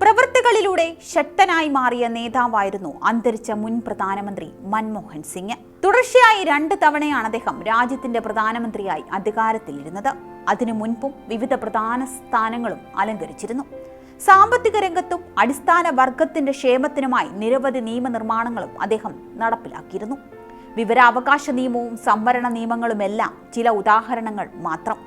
പ്രവൃത്തികളിലൂടെ ശക്തനായി മാറിയ നേതാവായിരുന്നു അന്തരിച്ച മുൻ പ്രധാനമന്ത്രി മൻമോഹൻ സിംഗ്. തുടർച്ചയായി രണ്ട് തവണയാണ് അദ്ദേഹം രാജ്യത്തിന്റെ പ്രധാനമന്ത്രിയായി അധികാരത്തിലിരുന്നത്. അതിനു മുൻപും വിവിധ പ്രധാന സ്ഥാനങ്ങളും അലങ്കരിച്ചിരുന്നു. സാമ്പത്തിക രംഗത്തും അടിസ്ഥാന വർഗത്തിന്റെ ക്ഷേമത്തിനുമായി നിരവധി നിയമനിർമ്മാണങ്ങളും അദ്ദേഹം നടപ്പിലാക്കിയിരുന്നു. വിവരാവകാശ നിയമവും സംവരണ നിയമങ്ങളുമെല്ലാം ചില ഉദാഹരണങ്ങൾ മാത്രം.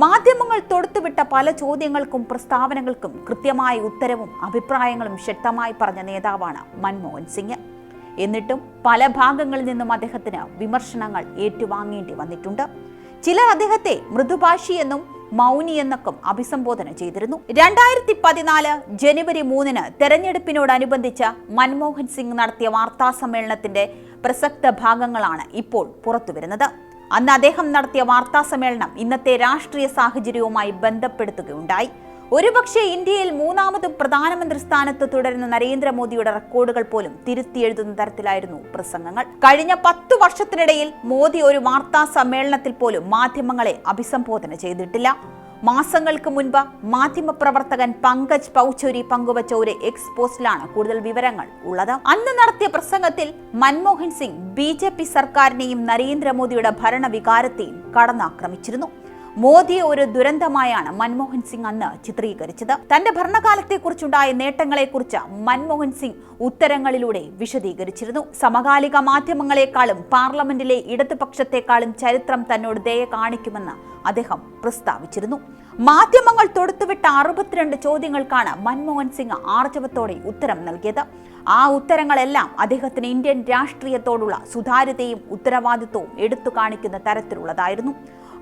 മാധ്യമങ്ങൾ തൊടുത്തുവിട്ട പല ചോദ്യങ്ങൾക്കും പ്രസ്താവനകൾക്കും കൃത്യമായ ഉത്തരവും അഭിപ്രായങ്ങളും ശക്തമായി പറഞ്ഞ നേതാവാണ് മൻമോഹൻ സിംഗ്. എന്നിട്ടും പല ഭാഗങ്ങളിൽ നിന്നും അദ്ദേഹത്തിന് വിമർശനങ്ങൾ ഏറ്റുവാങ്ങേണ്ടി വന്നിട്ടുണ്ട്. ചിലർ അദ്ദേഹത്തെ മൃദുഭാഷി എന്നും മൗനി എന്നൊക്കെ അഭിസംബോധന ചെയ്തിരുന്നു. രണ്ടായിരത്തി പതിനാല് ജനുവരി മൂന്നിന് തെരഞ്ഞെടുപ്പിനോടനുബന്ധിച്ച് മൻമോഹൻ സിംഗ് നടത്തിയ വാർത്താ സമ്മേളനത്തിന്റെ പ്രസക്ത ഭാഗങ്ങളാണ് ഇപ്പോൾ പുറത്തുവരുന്നത്. അന്ന് അദ്ദേഹം നടത്തിയ വാർത്താ സമ്മേളനം ഇന്നത്തെ രാഷ്ട്രീയ സാഹചര്യവുമായി ബന്ധപ്പെടുത്തുകയുണ്ടായി. ഒരുപക്ഷെ ഇന്ത്യയിൽ മൂന്നാമത് പ്രധാനമന്ത്രി സ്ഥാനത്ത് തുടരുന്ന നരേന്ദ്രമോദിയുടെ റെക്കോർഡുകൾ പോലും തിരുത്തിയെഴുതുന്ന തരത്തിലായിരുന്നു പ്രസംഗങ്ങൾ. കഴിഞ്ഞ പത്തു വർഷത്തിനിടയിൽ മോദി ഒരു വാർത്താ സമ്മേളനത്തിൽ പോലും മാധ്യമങ്ങളെ അഭിസംബോധന ചെയ്തിട്ടില്ല. മാസങ്ങൾക്ക് മുൻപ് മാധ്യമപ്രവർത്തകൻ പങ്കജ് പൗച്ചൂരി പങ്കുവച്ച ഒരു എക്സ് പോസ്റ്റിലാണ് കൂടുതൽ വിവരങ്ങൾ ഉള്ളത്. അന്ന് നടത്തിയ പ്രസംഗത്തിൽ മൻമോഹൻ സിംഗ് ബി സർക്കാരിനെയും നരേന്ദ്രമോദിയുടെ ഭരണവികാരത്തെയും കടന്നാക്രമിച്ചിരുന്നു. മോദിയെ ഒരു ദുരന്തമായാണ് മൻമോഹൻ സിംഗ് അന്ന് ചിത്രീകരിച്ചത്. തന്റെ ഭരണകാലത്തെക്കുറിച്ചുണ്ടായ നേട്ടങ്ങളെക്കുറിച്ച് മൻമോഹൻ സിംഗ് ഉത്തരങ്ങളിലൂടെ വിശദീകരിച്ചിരുന്നു. സമകാലിക മാധ്യമങ്ങളെക്കാളും പാർലമെന്റിലെ ഇടതുപക്ഷത്തെക്കാളും ചരിത്രം തന്നോട് ദയ കാണിക്കുമെന്ന് അദ്ദേഹം പ്രസ്താവിച്ചിരുന്നു. മാധ്യമങ്ങൾ തൊടുത്തുവിട്ട അറുപത്തിരണ്ട് ചോദ്യങ്ങൾക്കാണ് മൻമോഹൻ സിംഗ് ആർജവത്തോടെ ഉത്തരം നൽകിയത്. ആ ഉത്തരങ്ങളെല്ലാം അദ്ദേഹത്തിന് ഇന്ത്യൻ രാഷ്ട്രീയത്തോടുള്ള സുതാര്യതയും ഉത്തരവാദിത്വവും എടുത്തു കാണിക്കുന്ന തരത്തിലുള്ളതായിരുന്നു.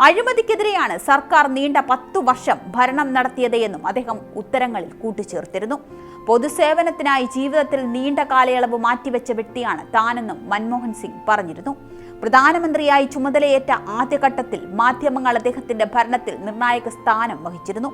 അഴിമതിക്കെതിരെയാണ് സർക്കാർ നീണ്ട പത്തു വർഷം ഭരണം നടത്തിയത് എന്നും അദ്ദേഹം ഉത്തരങ്ങളിൽ കൂട്ടിച്ചേർത്തിരുന്നു. പൊതുസേവനത്തിനായി ജീവിതത്തിൽ നീണ്ട കാലയളവ് മാറ്റിവെച്ച വ്യക്തിയാണ് താനെന്നും മൻമോഹൻ സിംഗ് പറഞ്ഞിരുന്നു. പ്രധാനമന്ത്രിയായി ചുമതലയേറ്റ ആദ്യഘട്ടത്തിൽ മാധ്യമങ്ങൾ അദ്ദേഹത്തിന്റെ ഭരണത്തിൽ നിർണായക സ്ഥാനം വഹിച്ചിരുന്നു.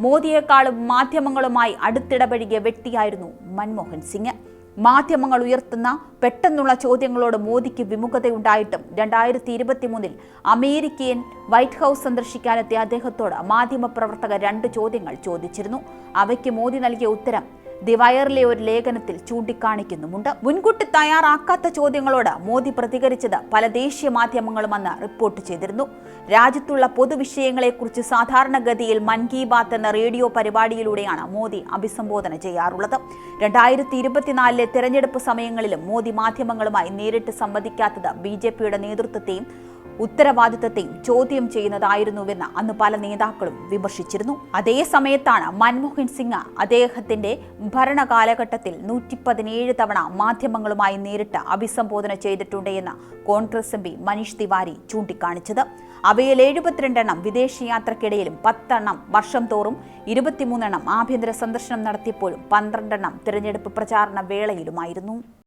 മോദിയെക്കാളും മാധ്യമങ്ങളുമായി അടുത്തിടപഴകിയ വ്യക്തിയായിരുന്നു മൻമോഹൻ സിംഗ്. മാധ്യമങ്ങൾ ഉയർത്തുന്ന പെട്ടെന്നുള്ള ചോദ്യങ്ങളോട് മോദിക്ക് വിമുഖതയുണ്ടായിട്ടും രണ്ടായിരത്തി ഇരുപത്തി മൂന്നിൽ അമേരിക്കൻ വൈറ്റ് ഹൗസ് സന്ദർശിക്കാനെത്തിയ അദ്ദേഹത്തോട് മാധ്യമപ്രവർത്തകർ രണ്ട് ചോദ്യങ്ങൾ ചോദിച്ചിരുന്നു. അവയ്ക്ക് മോദി നൽകിയ ഉത്തരം ദിവയറിലെ ഒരു ലേഖനത്തിൽ ചൂണ്ടിക്കാണിക്കുന്നുമുണ്ട്. മുൻകൂട്ടി തയ്യാറാക്കാത്ത ചോദ്യങ്ങളോട് മോദി പ്രതികരിച്ചത് പല ദേശീയ മാധ്യമങ്ങളും അന്ന് റിപ്പോർട്ട് ചെയ്തിരുന്നു. രാജ്യത്തുള്ള പൊതുവിഷയങ്ങളെക്കുറിച്ച് സാധാരണഗതിയിൽ മൻ കി ബാത്ത് എന്ന റേഡിയോ പരിപാടിയിലൂടെയാണ് മോദി അഭിസംബോധന ചെയ്യാറുള്ളത്. രണ്ടായിരത്തി ഇരുപത്തിനാലിലെ തെരഞ്ഞെടുപ്പ് സമയങ്ങളിലും മോദി മാധ്യമങ്ങളുമായി നേരിട്ട് സംവദിക്കാത്തത് ബി നേതൃത്വത്തെയും ഉത്തരവാദിത്തത്തെയും ചോദ്യം ചെയ്യുന്നതായിരുന്നുവെന്ന് അന്ന് പല നേതാക്കളും വിമർശിച്ചിരുന്നു. അതേ സമയത്താണ് മൻമോഹൻ സിംഗ് അദ്ദേഹത്തിന്റെ ഭരണകാലഘട്ടത്തിൽ നൂറ്റി പതിനേഴ് തവണ മാധ്യമങ്ങളുമായി നേരിട്ട് അഭിസംബോധന ചെയ്തിട്ടുണ്ട് എന്ന് കോൺഗ്രസ് എം പി മനീഷ് തിവാരി ചൂണ്ടിക്കാണിച്ചത്. അവയിൽ എഴുപത്തിരണ്ടെണ്ണം വിദേശയാത്രക്കിടയിലും പത്തെണ്ണം വർഷം തോറും ഇരുപത്തിമൂന്നെണ്ണം ആഭ്യന്തര സന്ദർശനം നടത്തിയപ്പോഴും പന്ത്രണ്ടെണ്ണം തിരഞ്ഞെടുപ്പ് പ്രചാരണ വേളയിലുമായിരുന്നു.